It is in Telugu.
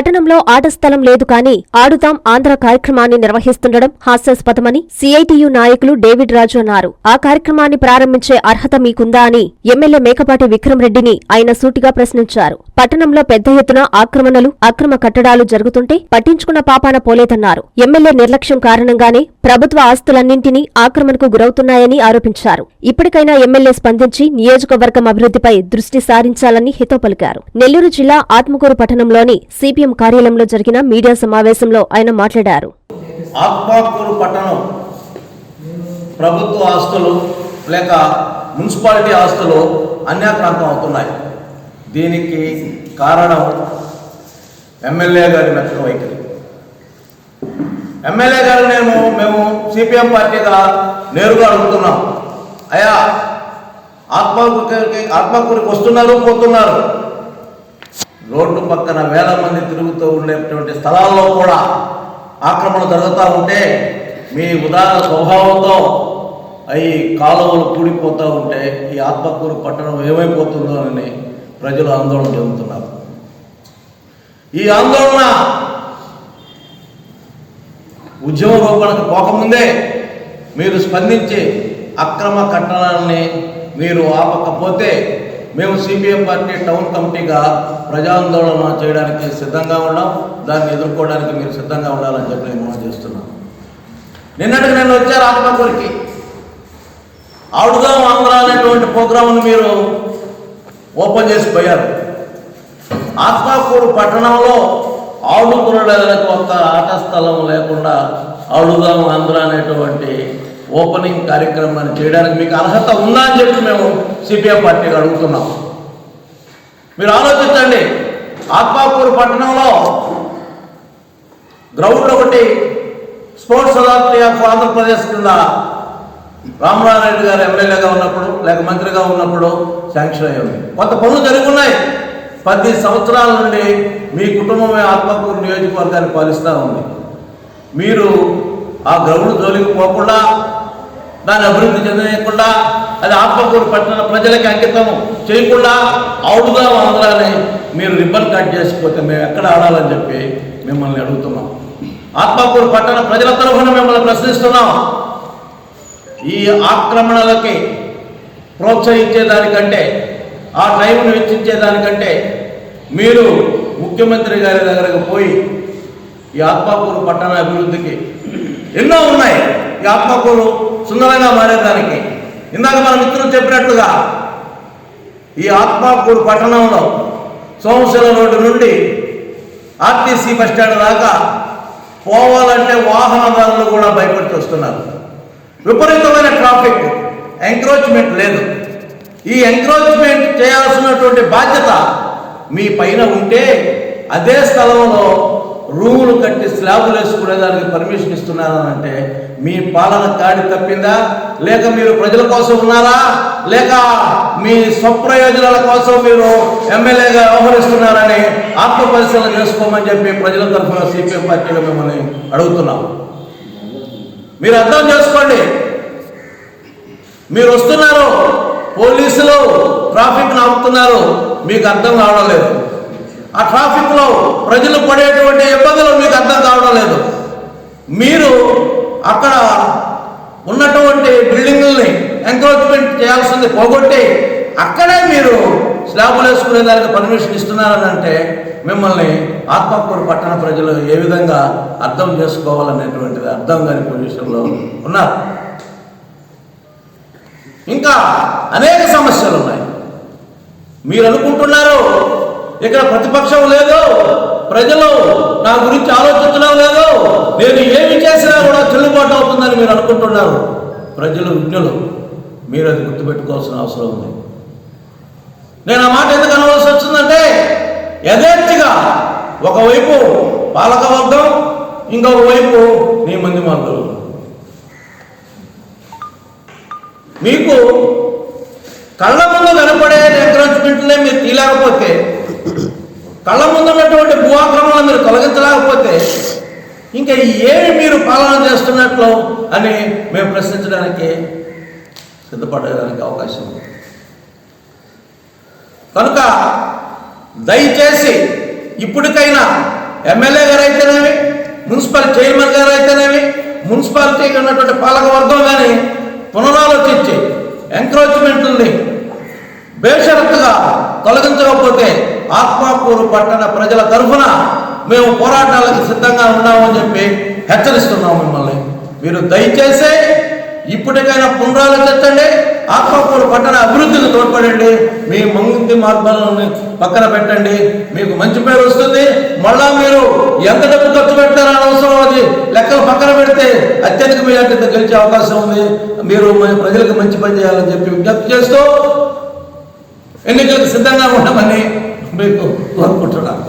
పట్టణంలో ఆట స్థలం లేదు కానీ ఆడుతాం ఆంధ్ర కార్యక్రమాన్ని నిర్వహిస్తుండడం హాస్యాస్పదమని సిఐటియు నాయకులు డేవిడ్ రాజు అన్నారు. ఆ కార్యక్రమాన్ని ప్రారంభించే అర్హత మీకుందా అని ఎమ్మెల్యే మేకపాటి విక్రమరెడ్డిని ఆయన సూటిగా ప్రశ్నించారు. పట్టణంలో పెద్ద ఎత్తున ఆక్రమణలు అక్రమ కట్టడాలు జరుగుతుంటే పట్టించుకున్న పాపాన పోలేదన్నారు. ఎమ్మెల్యే నిర్లక్ష్యం కారణంగానే ప్రభుత్వ ఆస్తులన్నింటినీ ఆక్రమణకు గురవుతున్నాయని ఆరోపించారు. ఇప్పటికైనా ఎమ్మెల్యే స్పందించి నియోజకవర్గం అభివృద్ధిపై దృష్టి సారించాలని హితో పలికారు. నెల్లూరు జిల్లా ఆత్మకూరు పట్టణంలోని సిపిఎం కార్యాలయంలో జరిగిన మీడియా సమావేశంలో ఆయన మాట్లాడారు. ఆత్మాకూరు పట్టణం ప్రభుత్వ ఆస్తులు లేక మున్సిపాలిటీ ఆస్తులు అన్యాక్రాంతం అవుతున్నాయి. దీనికి కారణం ఎమ్మెల్యే గారి మెత్తన వైఖరి. ఎమ్మెల్యే గారు నేను మేము సిపిఎం పార్టీగా నేరుగా అడుగుతున్నాం. అయా ఆత్మకూరికి ఆత్మకూరికి వస్తున్నారు పోతున్నారు. రోడ్డు పక్కన వేల మంది తిరుగుతూ ఉండేటువంటి స్థలాల్లో కూడా ఆక్రమణ జరుగుతూ ఉంటే మీ ఉదార స్వభావంతో అవి కాలువలు కూడిపోతూ ఉంటే ఈ ఆత్మకూరు పట్టణం ఏమైపోతుందో అని ప్రజలు ఆందోళన చెందుతున్నారు. ఈ ఆందోళన ఉద్యమ రూపానికి పోకముందే మీరు స్పందించి అక్రమ కట్టణాన్ని మీరు ఆపకపోతే మేము సిపిఎం పార్టీ టౌన్ కమిటీగా ప్రజాందోళన చేయడానికి సిద్ధంగా ఉన్నాం. దాన్ని ఎదుర్కోవడానికి మీరు సిద్ధంగా ఉండాలని చెప్పి నేను మనం చేస్తున్నాను. నిన్నటికి నేను వచ్చారు ఆత్మకూరికి ఆడుదాం ఆంధ్ర అనేటువంటి ప్రోగ్రామ్ను మీరు ఓపెన్ చేసి పోయారు ఆత్మకూరు పట్టణంలో లేదా ఒక ఆట స్థలం లేకుండా ఆవుడుగాము ఆంధ్ర అనేటువంటి ఓపెనింగ్ కార్యక్రమాన్ని చేయడానికి మీకు అర్హత ఉందా అని చెప్పి మేము సిపిఎం పార్టీకి అడుగుతున్నాం. మీరు ఆలోచించండి. ఆత్మాపూర్ పట్టణంలో గ్రౌండ్ ఒకటి స్పోర్ట్స్ అథారిటీ ఆఫ్ ఆంధ్రప్రదేశ్ కింద రామనారాయణ గారు ఎమ్మెల్యేగా ఉన్నప్పుడు లేక మంత్రిగా ఉన్నప్పుడు శాంక్షన్ అయ్యి ఉంది కొంత పనులు జరుగున్నాయి. పది సంవత్సరాల నుండి మీ కుటుంబమే ఆత్మకూరు నియోజకవర్గాన్ని పాలిస్తూ ఉంది. మీరు ఆ గ్రౌండ్ జోలికి పోకుండా దాన్ని అభివృద్ధి చెందకుండా అది ఆత్మకూరు పట్టణ ప్రజలకి అంకితం చేయకుండా అవుడుగా ఆంధ్రాని మీరు రిబ్బన్ కట్ చేసిపోతే మేము ఎక్కడ ఆడాలని చెప్పి మిమ్మల్ని అడుగుతున్నాం. ఆత్మకూరు పట్టణ ప్రజల తరఫున మిమ్మల్ని ప్రశ్నిస్తున్నాం. ఈ ఆక్రమణలకి ప్రోత్సహించేదానికంటే ఆ టైంను వెచ్చించేదానికంటే మీరు ముఖ్యమంత్రి గారి దగ్గరకు పోయి ఈ ఆత్మకూరు పట్టణ అభివృద్ధికి ఎన్నో ఉన్నాయి. ఈ ఆత్మకూరు సుందరంగా మారేదానికి ఇందాక మన మిత్రులు చెప్పినట్లుగా ఈ ఆత్మకూరు పట్టణంలో సోమశిల రోడ్డు నుండి ఆర్టీసీ బస్టాండ్ దాకా పోవాలంటే వాహనదారులు కూడా భయపడుతూ వస్తున్నారు. విపరీతమైన ట్రాఫిక్ ఎంక్రోచ్మెంట్ లేదు. ఈ ఎంక్రోచ్మెంట్ చేయాల్సినటువంటి బాధ్యత మీ పైన ఉంటే అదే స్థలంలో రూములు కట్టి స్లాబులు వేసుకునేదానికి పర్మిషన్ ఇస్తున్నారంటే మీ పాలన కాడి తప్పిందా? లేక మీరు ప్రజల కోసం ఉన్నారా? లేక మీ స్వప్రయోజనాల కోసం మీరు ఎమ్మెల్యేగా వ్యవహరిస్తున్నారని ఆత్మ పరిశీలన చేసుకోమని చెప్పి ప్రజల తరఫున సిపిఎం పార్టీగా మిమ్మల్ని అడుగుతున్నాం మీరు అర్థం చేసుకోండి. మీరు వస్తున్నారు పోలీసులు ట్రాఫిక్ ఆపుతున్నారు మీకు అర్థం కావడం లేదు. ఆ ట్రాఫిక్లో ప్రజలు పడేటువంటి ఇబ్బందులు మీకు అర్థం కావడం లేదు. మీరు అక్కడ ఉన్నటువంటి బిల్డింగుల్ని ఎంక్రోచ్మెంట్ చేయాల్సింది పోగొట్టి అక్కడే మీరు స్లాబులు వేసుకునే దానికి పర్మిషన్ ఇస్తున్నారని అంటే మిమ్మల్ని ఆత్మకూరు పట్టణ ప్రజలు ఏ విధంగా అర్థం చేసుకోవాలనేటువంటిది అర్థం కాని పొజిషన్లో ఉన్నారు. ఇంకా అనేక సమస్యలు ఉన్నాయి. మీరు అనుకుంటున్నారు ఇక్కడ ప్రతిపక్షం లేదు ప్రజలు నా గురించి ఆలోచన లేదు నేను ఏమి చేసినా కూడా చెల్లుబాటు అవుతుందని మీరు అనుకుంటున్నారు. ప్రజలు విజ్ఞులు మీరు అది గుర్తుపెట్టుకోవాల్సిన అవసరం ఉంది. నేను ఆ మాట ఎందుకు అనవలసి వచ్చిందంటే యథేచ్ఛగా ఒకవైపు పాలకవర్గం ఇంకొక వైపు నీ మంది మందులు మీకు కళ్ళ ముందు కనపడే ఎంకరేజ్మెంట్లే మీరు తీయలేకపోతే కళ్ళ ముందు ఉన్నటువంటి భూ ఆక్రమణలు మీరు తొలగించలేకపోతే ఇంకా ఏమి మీరు పాలన చేస్తున్నట్లు అని మేము ప్రశ్నించడానికి సిద్ధపడడానికి అవకాశం ఉంది. కనుక దయచేసి ఇప్పటికైనా ఎమ్మెల్యే గారు అయితేనేమి మున్సిపల్ చైర్మన్ గారు అయితేనేమి మున్సిపాలిటీకి ఉన్నటువంటి పాలక వర్గం కానీ పునరాలోచించి ఎంక్రోచ్మెంట్ని బేషరత్తుగా తొలగించకపోతే ఆత్మాకూరు పట్టణ ప్రజల తరఫున మేము పోరాటాలకు సిద్ధంగా ఉన్నామని చెప్పి హెచ్చరిస్తున్నాం మిమ్మల్ని. మీరు దయచేసి ఇప్పటికైనా పునరాలోచించండి ఆత్మకూరు పట్టణ అభివృద్ధికి తోడ్పడండి మీ మంది మార్గాలను పక్కన పెట్టండి మీకు మంచి పేరు వస్తుంది. మళ్ళా మీరు ఎంత డబ్బు ఖర్చు పెట్టారని అవసరం అది లెక్కలు పక్కన పెడితే అత్యధిక మెజార్టీతో గెలిచే అవకాశం ఉంది. మీరు ప్రజలకు మంచి పని చేయాలని చెప్పి విజ్ఞప్తి చేస్తూ ఎన్నికలకు సిద్ధంగా ఉండమని మీకు కోరుకుంటున్నాను.